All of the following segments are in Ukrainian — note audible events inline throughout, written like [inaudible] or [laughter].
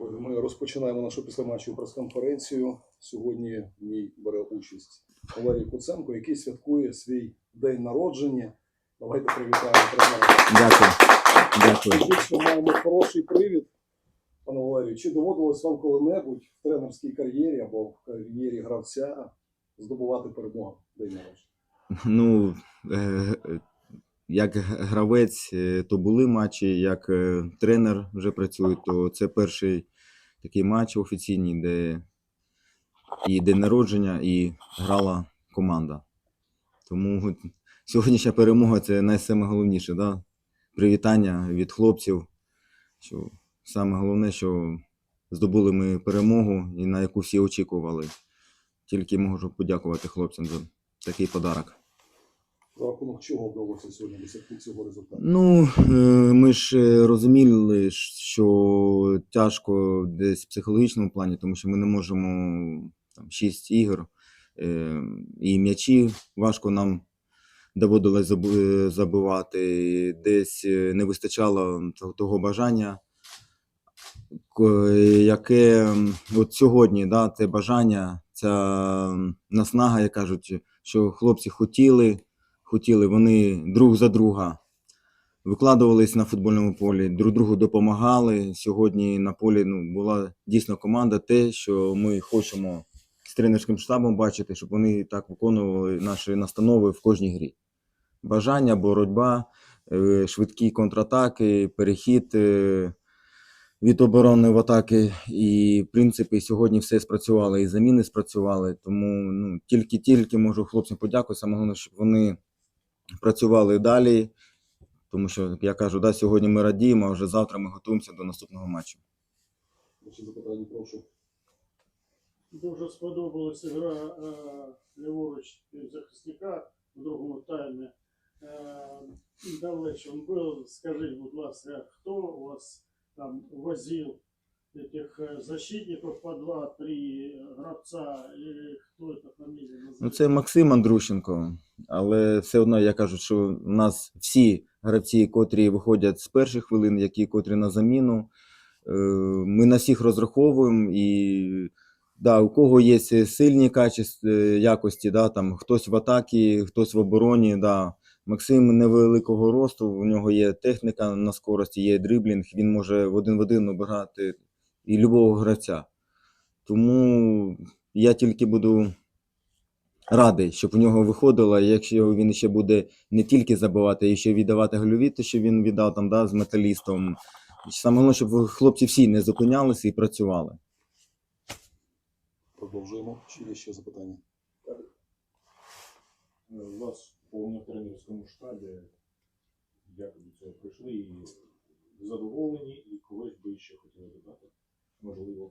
Ми розпочинаємо нашу післяматчеву прес-конференцію. Сьогодні в ній бере участь Валерій Куценко, який святкує свій день народження. Давайте привітаємо тренера. Дякую. Дякую. Звісно, маємо хороший привід. Пане Валерію, чи доводилось вам коли-небудь в тренерській кар'єрі або в кар'єрі гравця здобувати перемогу в день народження? Ну, е, як гравець, е, то були матчі, як е, тренер вже працює, то це перший такий матч офіційний, де і день народження, і грала команда. Тому сьогоднішня перемога це найголовніше, да? Привітання від хлопців. Що саме головне, що здобули ми перемогу, і на яку всі очікували. Тільки можу подякувати хлопцям за такий подарок. За рахунок чого вдалося сьогодні досягти цього результату? Ну, е, ми ж е, розуміли, що тяжко десь в психологічному плані, тому що ми не можемо там шість ігор е, і м'ячі важко нам доводилось забивати. Десь не вистачало того бажання, яке от сьогодні, да, це бажання, ця наснага, як кажуть, що хлопці хотіли, хотіли вони друг за друга викладувались на футбольному полі, друг другу допомагали. Сьогодні на полі ну, була дійсно команда, те, що ми хочемо з тренерським штабом бачити, щоб вони так виконували наші настанови в кожній грі. Бажання, боротьба, е, швидкі контратаки, перехід е, від оборони в атаки. І, в принципі, сьогодні все спрацювало, і заміни спрацювали. Тому ну, тільки-тільки можу хлопцям подякувати. Саме головне, щоб вони працювали далі. Тому що, як я кажу, да, сьогодні ми радіємо, а вже завтра ми готуємося до наступного матчу. Ще запитання, прошу. Дуже сподобалася гра е, ліворуч захисника в другому таймі. Е, Давлеч він був. Скажіть, будь ласка, хто у вас там возив этих э, защитников по два-три гравца, или кто это фамилия? Ну, це Максим Андрущенко, але все одно я кажу, що в нас всі гравці, котрі виходять з перших хвилин, які котрі на заміну. е, Ми на всіх розраховуємо і да, у кого є сильні качества, якості, да, там, хтось в атакі, хтось в обороні. Да. Максим невеликого росту, у нього є техніка на скорості, є дриблінг, він може в один в один обирати і любого гравця. Тому я тільки буду радий, щоб у нього виходило, якщо він ще буде не тільки забивати, а ще віддавати гольові, те, що він віддав там, да, з металістом. Саме головне, щоб хлопці всі не зупинялися і працювали. Продовжуємо. Чи є ще запитання? Е, У вас в повному тренерському штабі, як до цього прийшли, і задоволені, і когось би ще хотіли додати, можливо.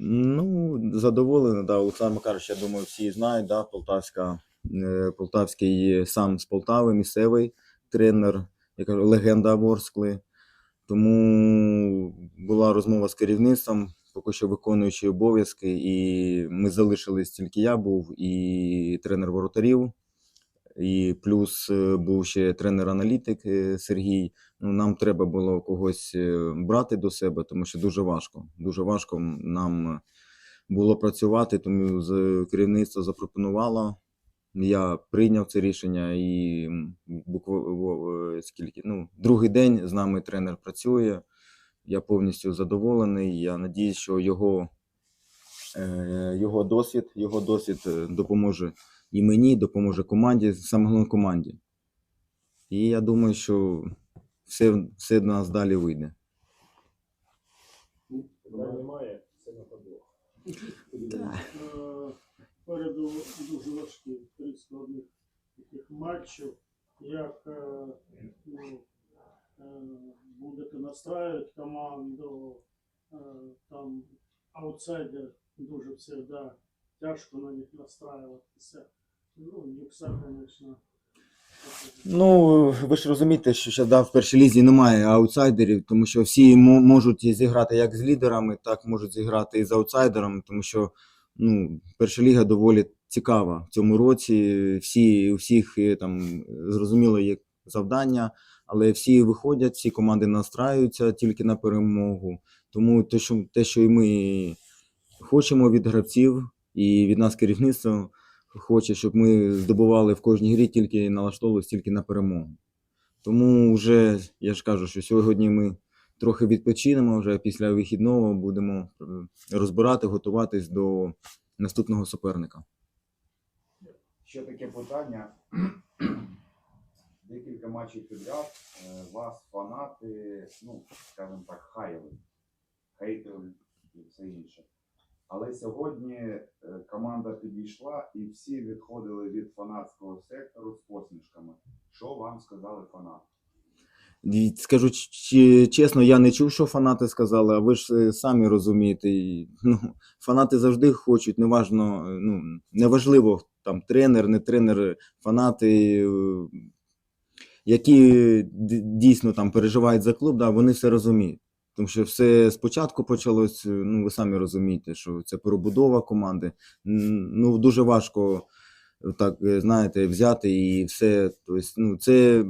Ну, задоволений, да, Олександр Макарович, я думаю, всі знають, да, Полтавська, е, Полтавський сам з Полтави, місцевий тренер, я кажу, легенда Ворскли. Тому була розмова з керівництвом, поки що виконуючи обов'язки, і ми залишились тільки я був і тренер воротарів, і плюс е, був ще тренер-аналітик е, Сергій. Ну, нам треба було когось е, брати до себе, тому що дуже важко. Дуже важко нам було працювати, тому керівництво запропонувало. Я прийняв це рішення і буквально скільки, ну, другий день з нами тренер працює. Я повністю задоволений. Я надіюсь, що його, його досвід, його досвід допоможе і мені, допоможе команді, саме головне команді. І я думаю, що все, все в нас далі вийде. Немає, це на табло. Е, Переду дуже важкі три складних таких матчів. Як е, ну, е, будете настраювати команду, там аутсайдер дуже завжди тяжко на них настраюватися. Ну, Юкса, звісно. Ну, ви ж розумієте, що ще да, в першій лізі немає аутсайдерів, тому що всі мо- можуть зіграти як з лідерами, так можуть зіграти і з аутсайдерами, тому що ну, перша ліга доволі цікава в цьому році. Всі, у всіх е, там зрозуміло є завдання, але всі виходять, всі команди настраюються тільки на перемогу. Тому те, що, те, що і ми хочемо від гравців, і від нас керівництво хоче, щоб ми здобували в кожній грі тільки налаштовувалися тільки на перемогу. Тому вже я ж кажу, що сьогодні ми трохи відпочинемо, вже після вихідного будемо е, розбирати, готуватись до наступного суперника. Ще таке питання. [clears throat] Декілька матчів підряд е, вас фанати, ну, скажімо так, хаяли, хейтили і все інше. Але сьогодні е, команда підійшла і всі відходили від фанатського сектору з посмішками. Що вам сказали фанати? Скажу чесно, я не чув, що фанати сказали, а ви ж е, самі розумієте. Ну, фанати завжди хочуть, неважно, е, ну, неважливо, там тренер, не тренер, фанати, які дійсно там переживають за клуб, да, вони все розуміють. Тому що все спочатку почалось, е, ну ви самі розумієте, що це перебудова команди. Ну, дуже важко е, так, е, знаєте, взяти і все. Тобто, ну, це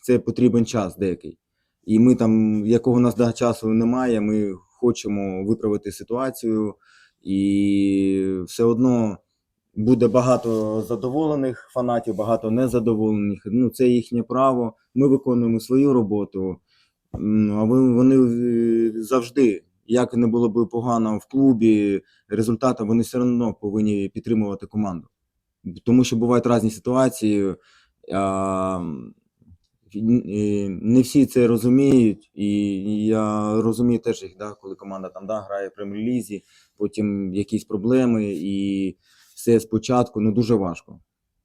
це потрібен час деякий. І ми там, якого у нас часу немає, ми хочемо виправити ситуацію, і все одно буде багато задоволених фанатів, багато незадоволених. Ну, це їхнє право. Ми виконуємо свою роботу. М, А вони е, завжди, як не було б погано в клубі, результатом вони все одно повинні підтримувати команду. Тому що бувають різні ситуації. А, не всі це розуміють, і я розумію теж їх, да, коли команда там да, грає в прем'єр-лізі, потім якісь проблеми, і все спочатку ну, дуже важко.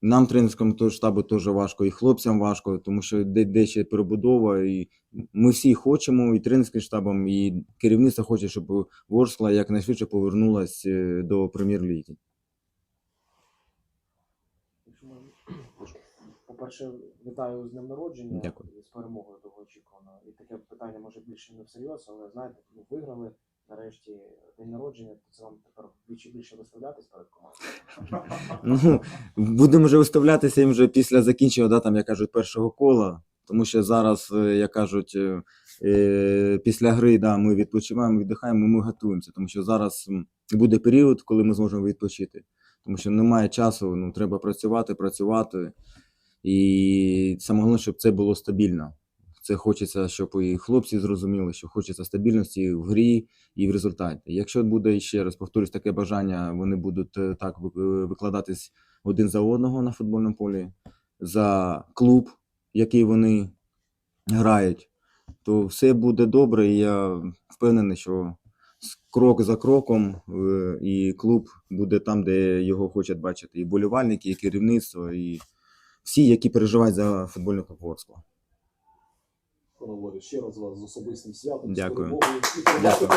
Нам, тренерському штабу, теж важко, і хлопцям важко, тому що де, де ще перебудова. І ми всі хочемо, і тренерським штабом, і керівництво хоче, щоб Ворскла якнайшвидше повернулась е, до прем'єр-ліги. [clears throat] По-перше, вітаю з днем народження Дякую. з перемогою довгоочікувано. І таке питання може більше не всерйоз, але знаєте, ну, виграли нарешті день народження, то це вам тепер більше більше виставлятись перед командою. Ну, будемо вже виставлятися їм вже після закінчення, да, там, як кажуть, першого кола. Тому що зараз, е, як кажуть, е, е, після гри да, ми відпочиваємо, віддихаємо, ми готуємося. Тому що зараз буде період, коли ми зможемо відпочити. Тому що немає часу, ну, треба працювати, працювати. І саме головне, щоб це було стабільно. Це хочеться, щоб і хлопці зрозуміли, що хочеться стабільності в грі і в результаті. Якщо буде ще раз повторюсь таке бажання, вони будуть е, так викладатись один за одного на футбольному полі за клуб, який вони грають, то все буде добре. І я впевнений, що крок за кроком е, і клуб буде там, де його хочуть бачити. І болівальники, і керівництво, і всі, які переживають за футбольне клуб Коноворі. Ще раз вас з особистим святом. Дякую. Дякую.